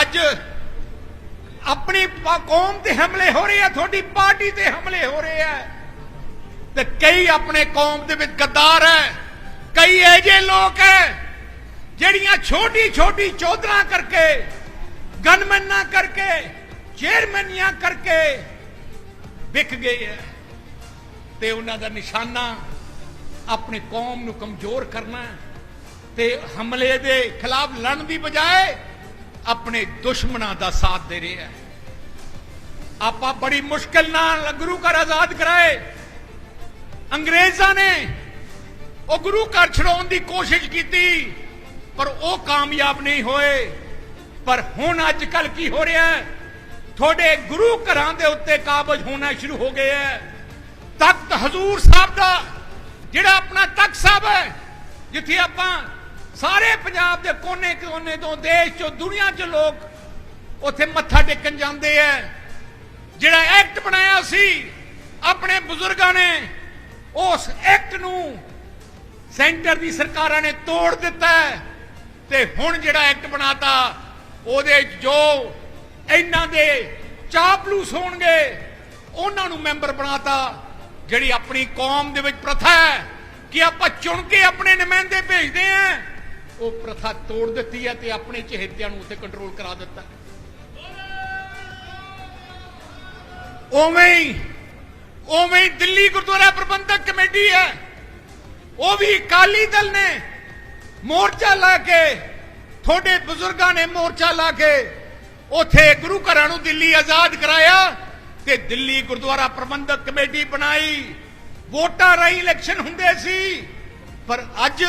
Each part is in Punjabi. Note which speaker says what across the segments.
Speaker 1: ਅੱਜ ਆਪਣੀ ਕੌਮ ਤੇ ਹਮਲੇ ਹੋ ਰਹੇ ਆ, ਤੁਹਾਡੀ ਪਾਰਟੀ ਤੇ ਹਮਲੇ ਹੋ ਰਹੇ ਆ। ਤੇ ਕਈ ਆਪਣੇ ਕੌਮ ਦੇ ਵਿੱਚ ਗੱਦਾਰ ਹੈ ਕਈ ਐਜੇ ਲੋਕ ਹੈ ਜਿਹੜੀਆਂ ਛੋਟੀ ਛੋਟੀ ਚੌਧਰਾਂ ਕਰਕੇ, ਗਨਮੈਨਾਂ ਕਰਕੇ, ਚੇਅਰਮੈਨੀਆਂ ਕਰਕੇ ਵਿਕ ਗਏ ਹੈ ਤੇ ਉਹਨਾਂ ਦਾ ਨਿਸ਼ਾਨਾ ਆਪਣੀ ਕੌਮ ਨੂੰ ਕਮਜ਼ੋਰ ਕਰਨਾ ਤੇ ਹਮਲੇ ਦੇ ਖਿਲਾਫ ਲੜਨ ਦੀ ਬਜਾਏ ਆਪਣੇ ਦੁਸ਼ਮਣਾਂ ਦਾ ਸਾਥ ਦੇ ਰਿਹਾ ਹੈ ਆਪਾਂ ਬੜੀ ਮੁਸ਼ਕਲ ਨਾਲ ਗੁਰੂ ਘਰ ਆਜ਼ਾਦ ਕਰਾਏ। ਅੰਗਰੇਜ਼ਾਂ ਨੇ ਉਹ ਗੁਰੂ ਘਰ ਛਡਾਉਣ ਦੀ ਕੋਸ਼ਿਸ਼ ਕੀਤੀ, ਪਰ ਉਹ ਕਾਮਯਾਬ ਨਹੀਂ ਹੋਏ। ਪਰ ਹੁਣ ਅੱਜ ਕੱਲ ਕੀ ਹੋ ਰਿਹਾ ਹੈ? ਤੁਹਾਡੇ ਗੁਰੂ ਘਰਾਂ ਦੇ ਉੱਤੇ ਕਾਬਜ ਹੋਣਾ ਸ਼ੁਰੂ ਹੋ ਗਏ ਹੈ। ਤਖਤ ਹਜ਼ੂਰ ਸਾਹਿਬ ਦਾ ਜਿਹੜਾ ਆਪਣਾ ਤਖਤ ਸਾਹਿਬ ਹੈ, ਜਿੱਥੇ ਆਪਾਂ ਸਾਰੇ ਪੰਜਾਬ ਦੇ ਕੋਨੇ-ਕੋਨੇ ਤੋਂ ਦੇਸ਼ ਚੋਂ ਦੁਨੀਆ 'ਚ ਲੋਕ ਉੱਥੇ ਮੱਥਾ ਟੇਕਣ ਜਾਂਦੇ ਆ ਜਿਹੜਾ ਐਕਟ ਬਣਾਇਆ ਸੀ, ਆਪਣੇ ਬਜ਼ੁਰਗਾਂ ਨੇ, ਉਸ ਐਕਟ ਨੂੰ ਸੈਂਟਰ ਦੀ ਸਰਕਾਰਾਂ ਨੇ ਤੋੜ ਦਿੱਤਾ ਤੇ ਹੁਣ ਜਿਹੜਾ ਐਕਟ ਬਣਾਤਾ, ਉਹਦੇ ਜੋ ਇਹਨਾਂ ਦੇ ਚਾਪਲੂਸ ਹੋਣਗੇ, ਉਹਨਾਂ ਨੂੰ ਮੈਂਬਰ ਬਣਾਤਾ, ਜਿਹੜੀ ਆਪਣੀ ਕੌਮ ਦੇ ਵਿੱਚ ਪ੍ਰਥਾ ਹੈ ਕਿ ਆਪਾਂ ਚੁਣ ਕੇ ਆਪਣੇ ਨੁਮਾਇੰਦੇ ਭੇਜਦੇ ਆ ਉਹ ਪ੍ਰਥਾ ਤੋੜ ਦਿੱਤੀ ਹੈ ਤੇ ਆਪਣੇ ਚਹੇਤਿਆਂ ਨੂੰ ਉੱਥੇ ਕੰਟਰੋਲ ਕਰਾ ਦਿੱਤਾ ਉਵੇਂ ਹੀ ਉਵੇਂ ਹੀ ਦਿੱਲੀ ਗੁਰਦੁਆਰਾ ਪ੍ਰਬੰਧਕ ਕਮੇਟੀ ਹੈ। ਉਹ ਵੀ ਅਕਾਲੀ ਦਲ ਨੇ ਮੋਰਚਾ ਲਾ ਕੇ, ਤੁਹਾਡੇ ਬਜ਼ੁਰਗਾਂ ਨੇ ਮੋਰਚਾ ਲਾ ਕੇ ਉਥੇ ਗੁਰੂ ਘਰਾਂ ਨੂੰ ਦਿੱਲੀ ਆਜ਼ਾਦ ਕਰਾਇਆ ਤੇ ਦਿੱਲੀ ਗੁਰਦੁਆਰਾ ਪ੍ਰਬੰਧਕ ਕਮੇਟੀ ਬਣਾਈ। ਵੋਟਾਂ ਰਾਹੀਂ ਇਲੈਕਸ਼ਨ ਹੁੰਦੇ ਸੀ, ਪਰ ਅੱਜ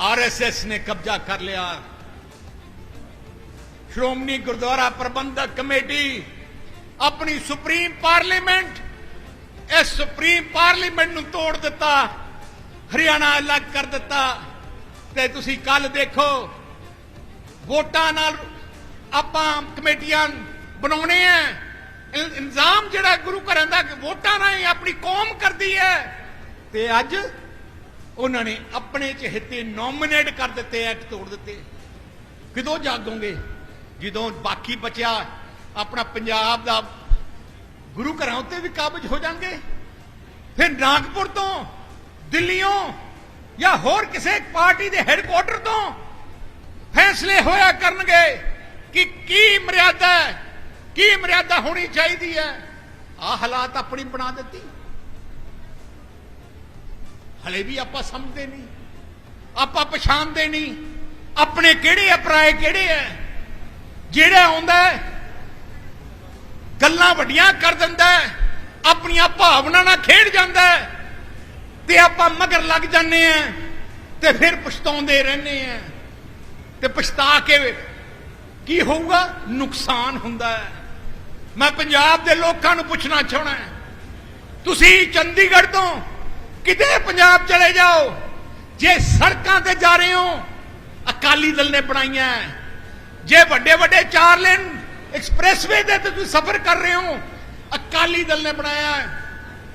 Speaker 1: ਆਰਐਸਐਸ ਨੇ ਕਬਜ਼ਾ ਕਰ ਲਿਆ। ਸ਼੍ਰੋਮਣੀ ਗੁਰਦੁਆਰਾ ਪ੍ਰਬੰਧਕ ਕਮੇਟੀ, ਆਪਣੀ ਸੁਪਰੀਮ ਪਾਰਲੀਮੈਂਟ ਇਸ ਸੁਪਰੀਮ ਪਾਰਲੀਮੈਂਟ ਨੂੰ ਤੋੜ ਦਿੱਤਾ, ਹਰਿਆਣਾ ਅਲੱਗ ਕਰ ਦਿੱਤਾ। ਤੇ ਤੁਸੀਂ ਕੱਲ ਦੇਖੋ, ਵੋਟਾਂ ਨਾਲ ਆਪਾਂ ਕਮੇਟੀਆਂ ਬਣਾਉਣੇ ਆ। ਇਲਜ਼ਾਮ ਜਿਹੜਾ ਗੁਰੂ ਘਰਾਂ ਦਾ ਵੋਟਾਂ ਰਾਹੀਂ ਆਪਣੀ ਕੌਮ ਕਰਦੀ ਹੈ। ਤੇ ਅੱਜ ਉਹਨਾਂ ਨੇ ਆਪਣੇ ਚਹੇਤੇ ਨੋਮੀਨੇਟ ਕਰ ਦਿੱਤੇ ਐਕਟ ਤੋੜ ਦਿੱਤੇ। ਕਿਦੋਂ ਜਾਗੋਗੇ? ਜਦੋਂ ਬਾਕੀ ਬਚਿਆ, ਆਪਣਾ ਪੰਜਾਬ ਦਾ ਗੁਰੂ ਘਰਾਂ ਉੱਤੇ ਵੀ ਕਾਬਜ ਹੋ ਜਾਣਗੇ? ਫਿਰ ਨਾਗਪੁਰ ਤੋਂ ਦਿੱਲੀੋਂ ਜਾਂ ਹੋਰ ਕਿਸੇ ਪਾਰਟੀ ਦੇ ਹੈੱਡਕੁਆਟਰ ਤੋਂ ਫੈਸਲੇ ਹੋਇਆ ਕਰਨਗੇ ਕਿ ਕੀ ਮਰਿਆਦਾ ਹੈ, ਕੀ ਮਰਿਆਦਾ ਹੋਣੀ ਚਾਹੀਦੀ ਹੈ। ਆ ਹਾਲਾਤ ਆਪਣੀ ਬਣਾ ਦਿੱਤੀ। ਹਲੇ ਵੀ ਆਪਾਂ ਸਮਝਦੇ ਨਹੀਂ। ਆਪਾਂ ਪਛਾਣਦੇ ਨਹੀਂ। ਆਪਣੇ ਕਿਹੜੇ ਅਪਰਾਏ ਕਿਹੜੇ ਐ? ਜਿਹੜਾ ਆਉਂਦਾ ਗੱਲਾਂ ਵੱਡੀਆਂ ਕਰ ਦਿੰਦਾ ਆਪਣੀਆਂ ਭਾਵਨਾ ਨਾਲ ਖੇਡ ਜਾਂਦਾ ਹੈ, ਤੇ ਆਪਾਂ ਮਗਰ ਲੱਗ ਜਾਂਦੇ ਆ ਤੇ ਫਿਰ ਪਛਤਾਉਂਦੇ ਰਹਿੰਦੇ ਆ ਤੇ ਪਛਤਾ ਕੇ ਕੀ ਹੋਊਗਾ? ਨੁਕਸਾਨ ਹੁੰਦਾ ਹੈ ਮੈਂ ਪੰਜਾਬ ਦੇ ਲੋਕਾਂ ਨੂੰ ਪੁੱਛਣਾ ਚਾਹਣਾ ਤੁਸੀਂ ਚੰਡੀਗੜ੍ਹ ਤੋਂ ਕਿਤੇ ਪੰਜਾਬ ਚਲੇ ਜਾਓ, ਜੇ ਸੜਕਾਂ ਤੇ ਜਾ ਰਹੇ ਹੋ, ਅਕਾਲੀ ਦਲ ਨੇ ਬਣਾਈਆਂ ਜੇ ਵੱਡੇ ਵੱਡੇ ਚਾਰ ਲੇਨ ਐਕਸਪ੍ਰੈਸਵੇ ਦੇ ਤੇ ਤੁਸੀਂ ਸਫ਼ਰ ਕਰ ਰਹੇ ਹੋ, ਅਕਾਲੀ ਦਲ ਨੇ ਬਣਾਇਆ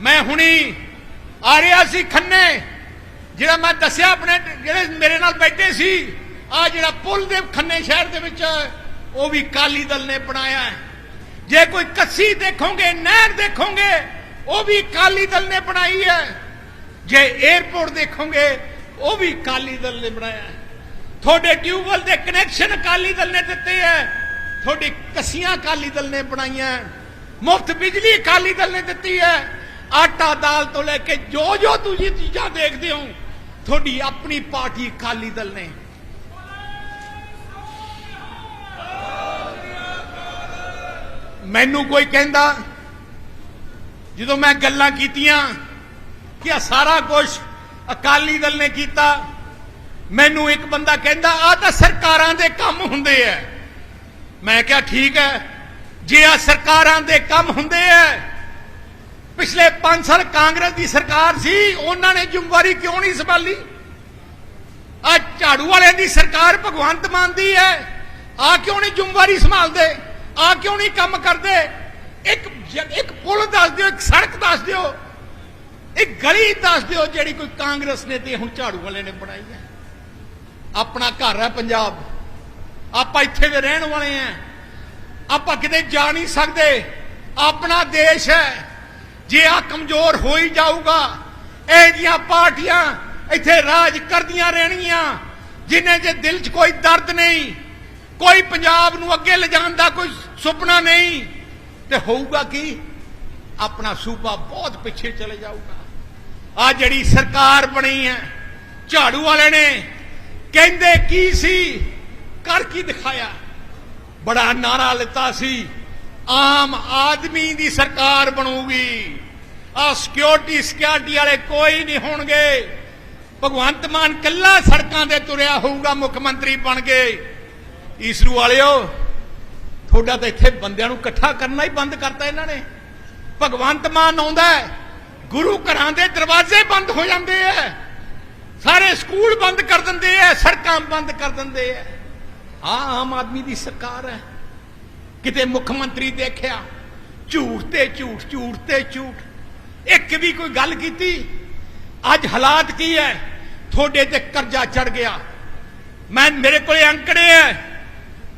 Speaker 1: ਮੈਂ ਹੁਣੀ ਆ ਰਿਹਾ ਸੀ ਖੰਨੇ, ਜਿਹੜਾ ਮੈਂ ਦੱਸਿਆ ਆਪਣੇ ਜਿਹੜੇ ਮੇਰੇ ਨਾਲ ਬੈਠੇ ਸੀ, ਆ ਜਿਹੜਾ ਪੁਲ ਦੇ ਖੰਨੇ ਸ਼ਹਿਰ ਦੇ ਵਿੱਚ, ਉਹ ਵੀ ਅਕਾਲੀ ਦਲ ਨੇ ਬਣਾਇਆ ਜੇ ਕੋਈ ਕੱਸੀ ਦੇਖੋਗੇ, ਨਹਿਰ ਦੇਖੋਗੇ, ਉਹ ਵੀ ਅਕਾਲੀ ਦਲ ਨੇ ਬਣਾਈ ਹੈ। ਜੇ 에어ਪੋਰਟ ਦੇਖੋਗੇ, ਉਹ ਵੀ ਅਕਾਲੀ ਦਲ ਨੇ ਬਣਾਇਆ ਹੈ। ਤੁਹਾਡੇ ਟਿਊਬਵੈਲ ਦੇ ਕਨੈਕਸ਼ਨ ਅਕਾਲੀ ਦਲ ਨੇ ਦਿੱਤੇ ਹੈ। ਤੁਹਾਡੀ ਕੱਸੀਆਂ ਅਕਾਲੀ ਦਲ ਨੇ ਬਣਾਈਆਂ ਮੁਫਤ ਬਿਜਲੀ ਅਕਾਲੀ ਦਲ ਨੇ ਦਿੱਤੀ ਹੈ। ਆਟਾ ਦਾਲ ਤੋਂ ਲੈ ਕੇ ਜੋ ਜੋ ਤੁਸੀਂ ਚੀਜ਼ਾਂ ਦੇਖਦੇ ਹੋ, ਤੁਹਾਡੀ ਆਪਣੀ ਪਾਰਟੀ ਅਕਾਲੀ ਦਲ ਨੇ। ਮੈਨੂੰ ਕੋਈ ਕਹਿੰਦਾ, ਜਦੋਂ ਮੈਂ ਗੱਲਾਂ ਕੀਤੀਆਂ ਕਿ ਆ ਸਾਰਾ ਕੁਝ ਅਕਾਲੀ ਦਲ ਨੇ ਕੀਤਾ। ਮੈਨੂੰ ਇੱਕ ਬੰਦਾ ਕਹਿੰਦਾ ਆ ਤਾਂ ਸਰਕਾਰਾਂ ਦੇ ਕੰਮ ਹੁੰਦੇ ਐ। ਮੈਂ ਕਿਹਾ, ਠੀਕ ਹੈ ਜੇ ਆ ਸਰਕਾਰਾਂ ਦੇ ਕੰਮ ਹੁੰਦੇ ਐ, ਪਿਛਲੇ 5 ਸਾਲ ਕਾਂਗਰਸ ਦੀ ਸਰਕਾਰ ਸੀ, ਉਹਨਾਂ ਨੇ ਜ਼ਿੰਮੇਵਾਰੀ ਕਿਉਂ ਨਹੀਂ ਸੰਭਾਲੀ? ਆ ਝਾੜੂ ਵਾਲਿਆਂ ਦੀ ਸਰਕਾਰ ਭਗਵੰਤ ਮਾਨ ਦੀ ਹੈ ਆ ਕਿਉਂ ਨਹੀਂ ਜ਼ਿੰਮੇਵਾਰੀ ਸੰਭਾਲਦੇ? ਆ ਕਿਉਂ ਨਹੀਂ ਕੰਮ ਕਰਦੇ? ਇੱਕ ਇੱਕ ਪੁਲ ਦੱਸ ਦਿਓ, ਇੱਕ ਸੜਕ ਦੱਸ ਦਿਓ। ਇਹ ਗਲੀ ਦੱਸ ਦਿਓ ਜਿਹੜੀ ਕੋਈ ਕਾਂਗਰਸ ਨੇ ਤੇ ਹੁਣ ਝਾੜੂ ਵਾਲੇ ਨੇ ਬਣਾਈ ਹੈ। ਆਪਣਾ ਘਰ ਹੈ ਪੰਜਾਬ। ਆਪਾਂ ਇੱਥੇ ਦੇ ਰਹਿਣ ਵਾਲੇ ਆ ਆਪਾਂ ਕਿਤੇ ਜਾ ਨਹੀਂ ਸਕਦੇ। ਆਪਣਾ ਦੇਸ਼ ਹੈ। ਜੇ ਆ ਕਮਜ਼ੋਰ ਹੋ ਹੀ ਜਾਊਗਾ, ਇਹ ਜੀਆਂ ਪਾਰਟੀਆਂ ਇੱਥੇ ਰਾਜ ਕਰਦੀਆਂ ਰਹਿਣਗੀਆਂ, ਜਿਨ੍ਹਾਂ ਦੇ ਦਿਲ 'ਚ ਕੋਈ ਦਰਦ ਨਹੀਂ, ਕੋਈ ਪੰਜਾਬ ਨੂੰ ਅੱਗੇ ਲਿਜਾਣ ਦਾ ਕੋਈ ਸੁਪਨਾ ਨਹੀਂ, ਤੇ ਹੋਊਗਾ ਕੀ? ਆਪਣਾ ਸੂਬਾ ਬਹੁਤ ਪਿੱਛੇ ਚਲੇ ਜਾਊਗਾ। ਆ ਜਿਹੜੀ ਸਰਕਾਰ ਬਣੀ ਹੈ ਝਾੜੂ ਵਾਲੇ ਨੇ ਕਹਿੰਦੇ ਕੀ ਸੀ? ਕਰ ਕੀ ਦਿਖਾਇਆ? ਬੜਾ ਨਾਰਾ ਲਿੱਤਾ ਸੀ ਆਮ ਆਦਮੀ ਦੀ ਸਰਕਾਰ ਬਣੂਗੀ। ਆ ਸਿਕਿਉਰਿਟੀ ਸਿਕਿਉਰਿਟੀ ਵਾਲੇ ਕੋਈ ਨਹੀਂ ਹੋਣਗੇ। ਭਗਵੰਤ ਮਾਨ ਕੱਲਾ ਸੜਕਾਂ ਤੇ ਤੁਰਿਆ ਹੋਊਗਾ ਮੁੱਖ ਮੰਤਰੀ ਬਣ ਕੇ। ਈਸਰੂ ਵਾਲਿਓ ਤੁਹਾਡਾ ਤਾਂ ਇੱਥੇ ਬੰਦਿਆਂ ਨੂੰ ਇਕੱਠਾ ਕਰਨਾ ਹੀ ਬੰਦ ਕਰਤਾ ਇਹਨਾਂ ਨੇ। ਭਗਵੰਤ ਮਾਨ ਆਉਂਦਾ ਹੈ, ਗੁਰੂ ਘਰਾਂ ਦੇ ਦਰਵਾਜ਼ੇ ਬੰਦ ਹੋ ਜਾਂਦੇ ਐ। ਸਾਰੇ ਸਕੂਲ ਬੰਦ ਕਰ ਦਿੰਦੇ ਐ, ਸੜਕਾਂ ਬੰਦ ਕਰ ਦਿੰਦੇ ਐ। ਆ ਆਮ ਆਦਮੀ ਦੀ ਸਰਕਾਰ ਹੈ ਕਿਤੇ ਮੁੱਖ ਮੰਤਰੀ ਦੇਖਿਆ, ਝੂਠ ਤੇ ਝੂਠ ਝੂਠ ਤੇ ਝੂਠ। ਇੱਕ ਵੀ ਕੋਈ ਗੱਲ ਕੀਤੀ, ਅੱਜ ਹਾਲਾਤ ਕੀ ਹੈ ਤੁਹਾਡੇ ਤੇ ਕਰਜ਼ਾ ਚੜ ਗਿਆ। ਮੈਂ, ਮੇਰੇ ਕੋਲੇ ਅੰਕੜੇ ਐ।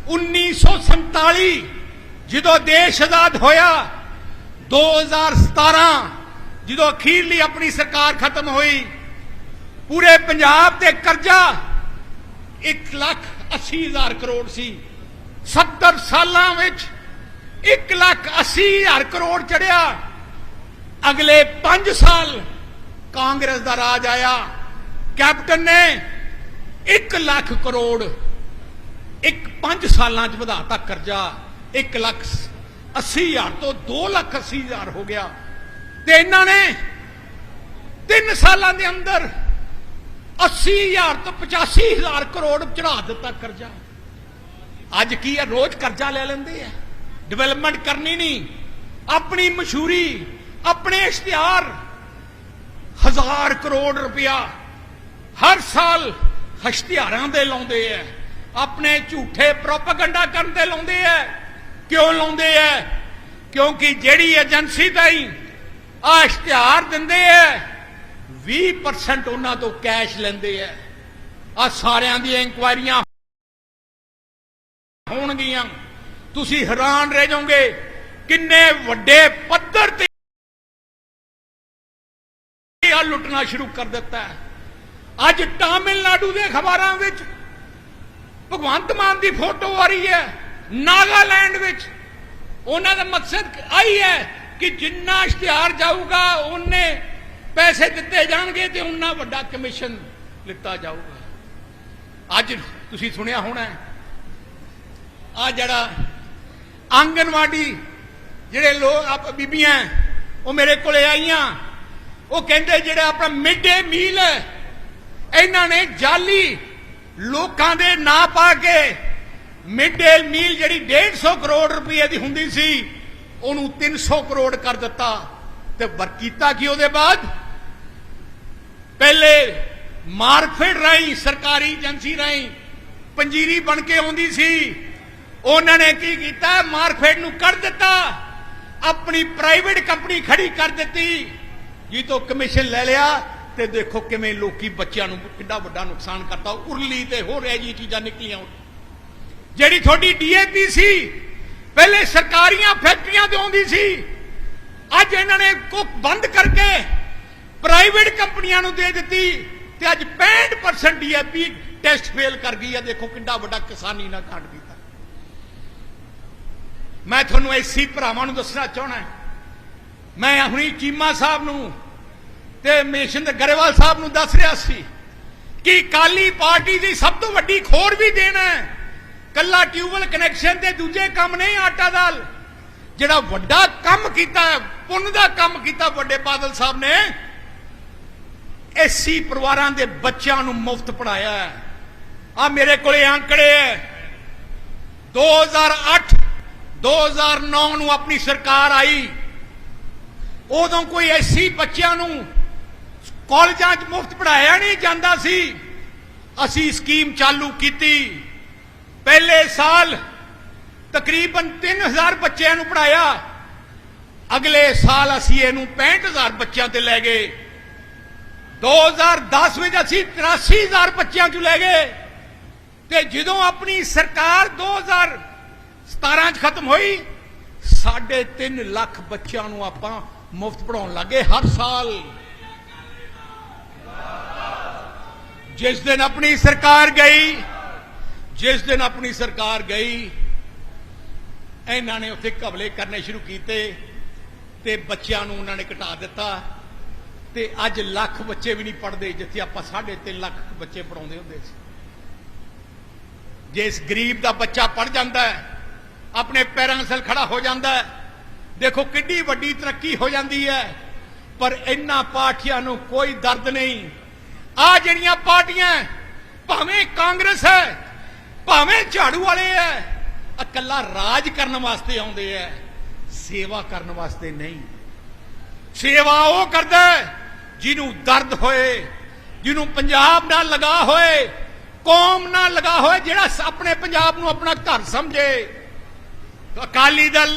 Speaker 1: 1947 ਜਦੋਂ ਦੇਸ਼ ਆਜ਼ਾਦ ਹੋਇਆ 2017 ਜਦੋਂ ਅਖੀਰਲੀ ਆਪਣੀ ਸਰਕਾਰ ਖਤਮ ਹੋਈ, ਪੂਰੇ ਪੰਜਾਬ ਤੇ ਕਰਜ਼ਾ 1 ਲੱਖ 80 ਹਜ਼ਾਰ ਕਰੋੜ ਸੀ। 70 ਸਾਲਾਂ ਵਿੱਚ 1 ਲੱਖ 80 ਹਜ਼ਾਰ ਕਰੋੜ ਚੜਿਆ। ਅਗਲੇ 5 ਸਾਲ ਕਾਂਗਰਸ ਦਾ ਰਾਜ ਆਇਆ। ਕੈਪਟਨ ਨੇ 1 ਲੱਖ ਕਰੋੜ ਇੱਕ 5 ਸਾਲਾਂ 'ਚ ਵਧਾਤਾ ਕਰਜ਼ਾ। 1 ਲੱਖ 80 ਹਜ਼ਾਰ ਤੋਂ 2 ਲੱਖ 80 ਹਜ਼ਾਰ ਹੋ ਗਿਆ। ਤੇ ਇਹਨਾਂ ਨੇ 3 ਸਾਲਾਂ ਦੇ ਅੰਦਰ 80 ਹਜ਼ਾਰ ਤੋਂ 85 ਹਜ਼ਾਰ ਕਰੋੜ ਚੜਾ ਦਿੱਤਾ ਕਰਜ਼ਾ। ਅੱਜ ਕੀ ਹੈ? ਰੋਜ਼ ਕਰਜ਼ਾ ਲੈ ਲੈਂਦੇ ਆ। ਡਿਵੈਲਪਮੈਂਟ ਕਰਨੀ ਨਹੀਂ। ਆਪਣੀ ਮਸ਼ਹੂਰੀ, ਆਪਣੇ ਇਸ਼ਤਿਹਾਰ ਹਜ਼ਾਰ ਕਰੋੜ ਰੁਪਇਆ ਹਰ ਸਾਲ ਇਸ਼ਤਿਹਾਰਾਂ ਦੇ ਲਾਉਂਦੇ ਆ। ਆਪਣੇ ਝੂਠੇ ਪ੍ਰੋਪਗੈਂਡਾ ਕਰਨ ਤੇ ਲਾਉਂਦੇ ਆ। ਕਿਉਂ ਲਾਉਂਦੇ ਆ? ਕਿਉਂਕਿ ਜਿਹੜੀ ਏਜੰਸੀ ਤਾਈ ਆ ਇਸ਼ਤਿਹਾਰ ਦਿੰਦੇ ਆ 20% ਉਹਨਾਂ ਤੋਂ ਕੈਸ਼ ਲੈਂਦੇ ਆ ਆ ਸਾਰਿਆਂ ਦੀਆਂ ਇਨਕੁਆਇਰੀਆਂ ਹੋਣਗੀਆਂ। ਤੁਸੀਂ ਹੈਰਾਨ ਰਹਿ ਜਾਓਗੇ ਕਿੰਨੇ ਵੱਡੇ ਪੱਧਰ ਤੇ ਆ ਲੁੱਟਣਾ ਸ਼ੁਰੂ ਕਰ ਦਿੱਤਾ ਅੱਜ ਤਾਮਿਲਨਾਡੂ ਦੇ ਅਖਬਾਰਾਂ ਵਿੱਚ ਭਗਵੰਤ ਮਾਨ ਦੀ ਫੋਟੋ ਆ ਰਹੀ ਹੈ ਨਾਗਾਲੈਂਡ ਵਿੱਚ। ਉਹਨਾਂ ਦਾ ਮਕਸਦ ਆਈ ਹੈ ਕਿ ਜਿੰਨਾ ਇਸ਼ਤਿਹਾਰ ਜਾਊਗਾ, ਉਹਨੇ ਪੈਸੇ ਦਿੱਤੇ ਜਾਣਗੇ ਤੇ ਉਹਨਾਂ ਵੱਡਾ ਕਮਿਸ਼ਨ ਲਿੱਤਾ ਜਾਊਗਾ। ਅੱਜ ਤੁਸੀਂ ਸੁਣਿਆ ਹੋਣਾ ਆ ਜਿਹੜਾ ਆਂਗਨਵਾੜੀ ਜਿਹੜੇ ਲੋਕ ਬੀਬੀਆਂ ਉਹ ਮੇਰੇ ਕੋਲੇ ਆਈਆਂ। ਉਹ ਕਹਿੰਦੇ ਜਿਹੜਾ ਆਪਣਾ ਮਿਡ ਡੇ ਮੀਲ ਹੈ, ਇਹਨਾਂ ਨੇ ਜਾਲੀ ਲੋਕਾਂ ਦੇ ਨਾਂ ਪਾ ਕੇ ਮਿਡ ਡੇ ਮੀਲ ਜਿਹੜੀ 150 ਕਰੋੜ ਰੁਪਏ ਦੀ ਹੁੰਦੀ ਸੀ ਉਹਨੂੰ 300 ਕਰੋੜ ਕਰ ਦਿੱਤਾ ਤੇ ਵਰਕੀਤਾ ਕੀ ਉਹਦੇ ਬਾਅਦ? ਪਹਿਲੇ ਮਾਰਕਫੈਡ ਰਾਈ ਸਰਕਾਰੀ ਏਜੰਸੀ ਰਾਈ ਪੰਜੀਰੀ ਬਣ ਕੇ ਆਉਂਦੀ ਸੀ। ਉਹਨਾਂ ਨੇ ਕੀ ਕੀਤਾ? ਮਾਰਕਫੈਡ ਨੂੰ ਕੱਢ ਦਿੱਤਾ। ਆਪਣੀ ਪ੍ਰਾਈਵੇਟ ਕੰਪਨੀ ਖੜੀ ਕਰ ਦਿੱਤੀ। ਜੀ ਤੋਂ ਕਮਿਸ਼ਨ ਲੈ ਲਿਆ ਤੇ ਦੇਖੋ ਕਿਵੇਂ ਲੋਕੀ ਬੱਚਿਆਂ ਨੂੰ ਕਿੰਨਾ ਵੱਡਾ ਨੁਕਸਾਨ ਕਰਤਾ। ਉਰਲੀ ਤੇ ਹੋਰ ਇਹ ਜੀ ਚੀਜ਼ਾਂ ਨਿਕਲੀਆਂ ਜਿਹੜੀ ਤੁਹਾਡੀ ਡੀਏਪੀ ਸੀ ਪਹਿਲੇ ਸਰਕਾਰੀਆਂ ਫੈਕਟਰੀਆਂ ਤੇ ਆਉਂਦੀ ਸੀ। ਅੱਜ ਇਹਨਾਂ ਨੇ ਕੋ ਬੰਦ ਕਰਕੇ ਪ੍ਰਾਈਵੇਟ ਕੰਪਨੀਆਂ ਨੂੰ ਦੇ ਦਿੱਤੀ ਤੇ ਅੱਜ 65% ਡੀਏਪੀ ਟੈਸਟ ਫੇਲ ਕਰ ਗਈ ਹੈ ਦੇਖੋ ਕਿੰਨਾ ਵੱਡਾ ਕਿਸਾਨੀ ਨਾਲ ਕਾਂਡ ਕੀਤਾ। ਮੈਂ ਤੁਹਾਨੂੰ ਐਸੀ ਭਰਾਵਾਂ ਨੂੰ ਦੱਸਣਾ ਚਾਹਣਾ ਮੈਂ ਹੁਣੀ ਚੀਮਾ ਸਾਹਿਬ ਨੂੰ ਤੇ ਮੇਸ਼ਿੰਦਰ ਗਰੇਵਾਲ ਸਾਹਿਬ ਨੂੰ ਦੱਸ ਰਿਹਾ ਸੀ ਕਿ ਕਾਲੀ ਪਾਰਟੀ ਦੀ ਸਭ ਤੋਂ ਵੱਡੀ ਖੋਰ ਵੀ ਦੇਣਾ ਹੈ। ਕੱਲਾ ਟਿਊਬਲ ਕਨੈਕਸ਼ਨ ਤੇ ਦੂਜੇ ਕੰਮ ਨਹੀਂ, ਆਟਾ ਦਾਲ। ਜਿਹੜਾ ਵੱਡਾ ਕੰਮ ਕੀਤਾ, ਪੁੰਨ ਦਾ ਕੰਮ ਕੀਤਾ ਵੱਡੇ ਬਾਦਲ ਸਾਹਿਬ ਨੇ ਐਸੀ ਪਰਿਵਾਰਾਂ ਦੇ ਬੱਚਿਆਂ ਨੂੰ ਮੁਫਤ ਪੜਾਇਆ ਹੈ। ਆ ਮੇਰੇ ਕੋਲੇ ਆંકੜੇ ਹੈ। 2008 2009 ਨੂੰ ਆਪਣੀ ਸਰਕਾਰ ਆਈ। ਉਦੋਂ ਕੋਈ ਐਸੀ ਬੱਚਿਆਂ ਨੂੰ ਕਾਲਜਾਂ 'ਚ ਮੁਫਤ ਪੜਾਇਆ ਨਹੀਂ ਜਾਂਦਾ ਸੀ। ਅਸੀਂ ਸਕੀਮ ਚਾਲੂ ਕੀਤੀ। ਪਹਿਲੇ ਸਾਲ ਤਕਰੀਬਨ 3000 ਬੱਚਿਆਂ ਨੂੰ ਪੜਾਇਆ ਅਗਲੇ ਸਾਲ ਅਸੀਂ ਇਹਨੂੰ 65000 ਬੱਚਿਆਂ ਤੇ ਲੈ ਗਏ। 2010 ਵਿੱਚ ਅਸੀਂ 83000 ਬੱਚਿਆਂ 'ਚ ਲੈ ਗਏ। ਤੇ ਜਦੋਂ ਆਪਣੀ ਸਰਕਾਰ 2017 ਚ ਖਤਮ ਹੋਈ 3.5 ਲੱਖ ਬੱਚਿਆਂ ਨੂੰ ਆਪਾਂ ਮੁਫਤ ਪੜਾਉਣ ਲੱਗੇ ਹਰ ਸਾਲ। ਜਿਸ ਦਿਨ ਆਪਣੀ ਸਰਕਾਰ ਗਈ ਜਿਸ ਦਿਨ ਆਪਣੀ ਸਰਕਾਰ ਗਈ, ਇਹਨਾਂ ਨੇ ਉੱਥੇ ਕਬਲੇ ਕਰਨੇ ਸ਼ੁਰੂ ਕੀਤੇ ਤੇ ਬੱਚਿਆਂ ਨੂੰ ਉਹਨਾਂ ਨੇ ਘਟਾ ਦਿੱਤਾ ਤੇ ਅੱਜ ਲੱਖ ਬੱਚੇ ਵੀ ਨਹੀਂ ਪੜਦੇ ਜਿੱਥੇ ਆਪਾਂ 3.5 ਲੱਖ ਬੱਚੇ ਪੜਾਉਂਦੇ ਹੁੰਦੇ ਸੀ। ਜੇ ਇਸ ਗਰੀਬ ਦਾ ਬੱਚਾ ਪੜ ਜਾਂਦਾ ਹੈ, ਆਪਣੇ ਪੈਰਾਂ 'ਤੇ ਖੜਾ ਹੋ ਜਾਂਦਾ ਹੈ, ਦੇਖੋ ਕਿੰਨੀ ਵੱਡੀ ਤਰੱਕੀ ਹੋ ਜਾਂਦੀ ਹੈ, ਪਰ ਇਹਨਾਂ ਪਾਰਟੀਆਂ ਨੂੰ ਕੋਈ ਦਰਦ ਨਹੀਂ। ਆ ਜਿਹੜੀਆਂ ਪਾਰਟੀਆਂ, ਭਾਵੇਂ ਕਾਂਗਰਸ ਹੈ ਭਾਵੇਂ ਝਾੜੂ ਵਾਲੇ ਹੈ ਇਕੱਲਾ ਰਾਜ ਕਰਨ ਵਾਸਤੇ ਆਉਂਦੇ ਹੈ ਸੇਵਾ ਕਰਨ ਵਾਸਤੇ ਨਹੀਂ। ਸੇਵਾ ਉਹ ਕਰਦਾ ਜਿਹਨੂੰ ਦਰਦ ਹੋਏ, ਜਿਹਨੂੰ ਪੰਜਾਬ ਨਾਲ ਲਗਾ ਹੋਏ, ਕੌਮ ਨਾਲ ਲਗਾ ਹੋਏ, ਜਿਹੜਾ ਆਪਣੇ ਪੰਜਾਬ ਨੂੰ ਆਪਣਾ ਘਰ ਸਮਝੇ। ਅਕਾਲੀ ਦਲ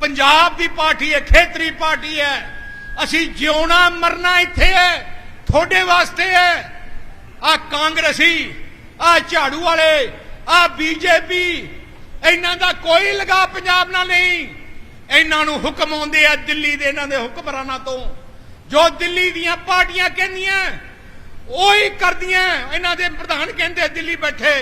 Speaker 1: ਪੰਜਾਬ ਦੀ ਪਾਰਟੀ ਹੈ ਖੇਤਰੀ ਪਾਰਟੀ ਹੈ ਅਸੀਂ ਜਿਉਣਾ, ਮਰਨਾ ਇੱਥੇ ਹੈ ਤੁਹਾਡੇ ਵਾਸਤੇ ਹੈ ਆ ਕਾਂਗਰਸੀ ਆ ਝਾੜੂ ਵਾਲੇ ਆ ਬੀਜੇਪੀ ਇਹਨਾਂ ਦਾ ਕੋਈ ਲਗਾ ਪੰਜਾਬ ਨਾਲ ਨਹੀਂ। ਇਹਨਾਂ ਨੂੰ ਹੁਕਮ ਆਉਂਦੇ ਆ ਦਿੱਲੀ ਦੇ ਇਹਨਾਂ ਦੇ ਹੁਕਮਰਾਨਾਂ ਤੋਂ। ਜੋ ਦਿੱਲੀ ਦੀਆਂ ਪਾਰਟੀਆਂ ਕਹਿੰਦੀਆਂ, ਉਹੀ ਕਰਦੀਆਂ। ਇਹਨਾਂ ਦੇ ਪ੍ਰਧਾਨ ਕਹਿੰਦੇ ਦਿੱਲੀ ਬੈਠੇ।